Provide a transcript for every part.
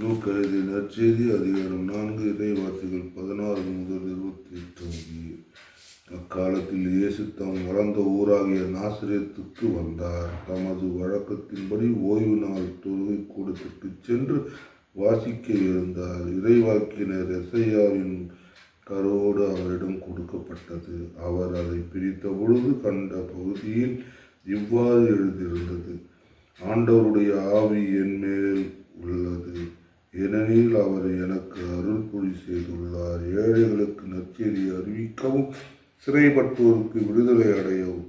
நூக்கு எழுதிய நற்செய்தி அதிகாரம் நான்கு இறைவார்த்தைகள் பதினாறு முதல் இருபத்தி எட்டு அக்காலத்தில் இயேசு தாம் வளர்ந்த ஊராகிய நாசிரியத்துக்கு வந்தார். தமது வழக்கத்தின்படி ஓய்வு நாள் தொழுகை கூடத்திற்கு சென்று வாசிக்க இருந்தார் இறைவாக்கினர் எஸ்ஐயாவின் கரோடு அவரிடம் கொடுக்கப்பட்டது. அவர் அதை பிரித்த பொழுது கண்ட பகுதியில் இவ்வாறு எழுதியிருந்தது. ஆண்டவருடைய ஆவி என் மேல் உள்ளது. ஏனெனில் அவர் எனக்கு அருள் பொழி செய்துள்ளார். ஏழைகளுக்கு நற்செய்தி அறிவிக்கவும் சிறைப்பட்டோருக்கு விடுதலை அடையவும்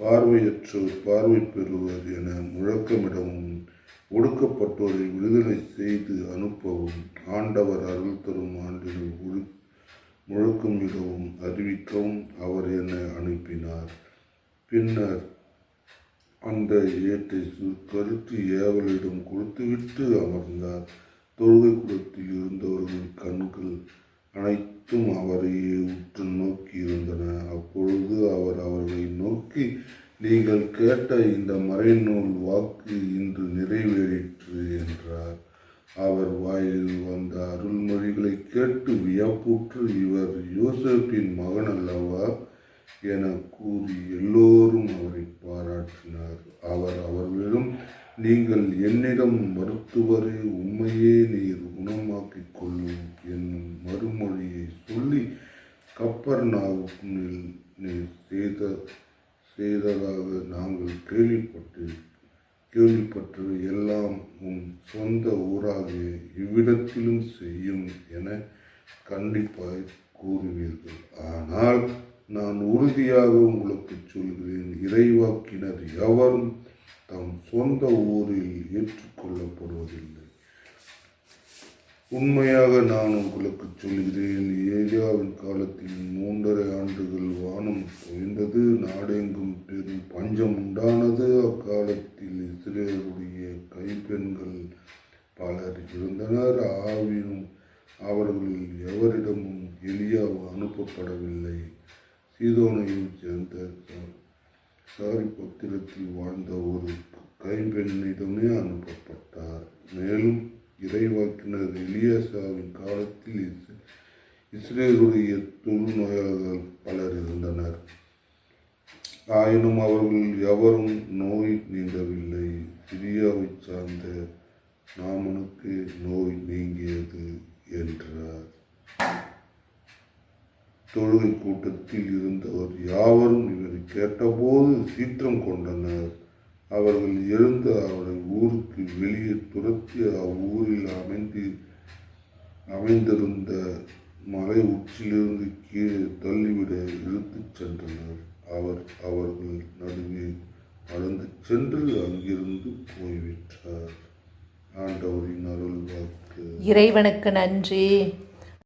பார்வையற்றோர் பார்வை பெறுவர் என முழக்கமிடவும் ஒடுக்கப்பட்டோரை விடுதலை செய்து அனுப்பவும் ஆண்டவர் அருள் தரும் ஆண்டில் முழு முழக்கமிடவும் அறிவிக்கவும் அவர் என்னை அனுப்பினார். பின்னர் அந்த ஏட்டை கருத்து ஏவலிடம் கொடுத்துவிட்டு அமர்ந்தார். தொழுகை குளத்தில் இருந்தவர்களின் கண்கள் அனைத்தும் அவரையே உற்று நோக்கி இருந்தன அப்பொழுது அவர் அவர்களை நோக்கி நீங்கள் கேட்ட இந்த மறைநூல் வாக்கு இன்று நிறைவேறிற்று என்றார். அவர் வாயில் வந்த அருள்மொழிகளை கேட்டு வியப்புற்று இவர் யோசப்பின் மகன் அல்லவா? என கூறி எல்லோரும் அவரை பாராட்டினார். அவர் அவர்களிடம் நீங்கள் என்னிடம் மருத்துவரை உண்மையே நீர் குணமாக்கிக் கொள்ளும் என்னும் மறுமொழியை சொல்லி கப்பர் நாவுக்குள் நீர் செய்த செய்ததாக நாங்கள் கேள்விப்பட்டு கேள்விப்பட்டு எல்லாம் உன் சொந்த ஊராகிய இவ்விடத்திலும் செய்யும் என கண்டிப்பாய் கூறுவீர்கள். ஆனால் நான் உறுதியாக உங்களுக்கு சொல்கிறேன் இறைவாக்கினர் எவரும் தம் சொந்த ஊரில் ஏற்றுக்கொள்ளப்படுவதில்லை. உண்மையாக நான் உங்களுக்கு சொல்கிறேன் ஏரியாவின் காலத்தில் மூன்றரை ஆண்டுகள் வானம் குவிந்தது நாடெங்கும் பெரும் பஞ்சம் உண்டானது. அக்காலத்தில் இஸ்ரேலுடைய கைப்பெண்கள் பலர் இருந்தனர் ஆவினும் அவர்கள் எவரிடமும் எலியா அனுப்பப்படவில்லை. சீதோனையும் சேர்ந்த சாரி பத்திரத்தில் வாழ்ந்த ஒரு கைம்பெண்ணிடமே அனுப்பப்பட்டார். மேலும் இறைவாக்கினர் எலியாசாவின் காலத்தில் இஸ்ரேலுடைய தொழுநோயாளர்கள் பலர் இருந்தனர். ஆயினும் அவர்கள் எவரும் நோய் நீங்கவில்லை சிரியாவை சார்ந்த நாமனுக்கு நோய் நீங்கியது என்றார். தொழுகை கூட்டத்தில் இருந்தவர் யாவரும் இவரை கேட்டபோது சீற்றம் கொண்டனர். அவர்கள் எழுந்து அவரை ஊருக்கு வெளியே துரத்தி அவ்வூரில் அமைந்து அமைந்திருந்த மலை உச்சிலிருந்து கீழே தள்ளிவிட இழுத்துச் சென்றனர். அவர் அவர்கள் நடுவே நடந்து சென்று அங்கிருந்து போய்விட்டார். ஆண்டவரின் அருள் வாக்கு இறைவனுக்கு நன்றி.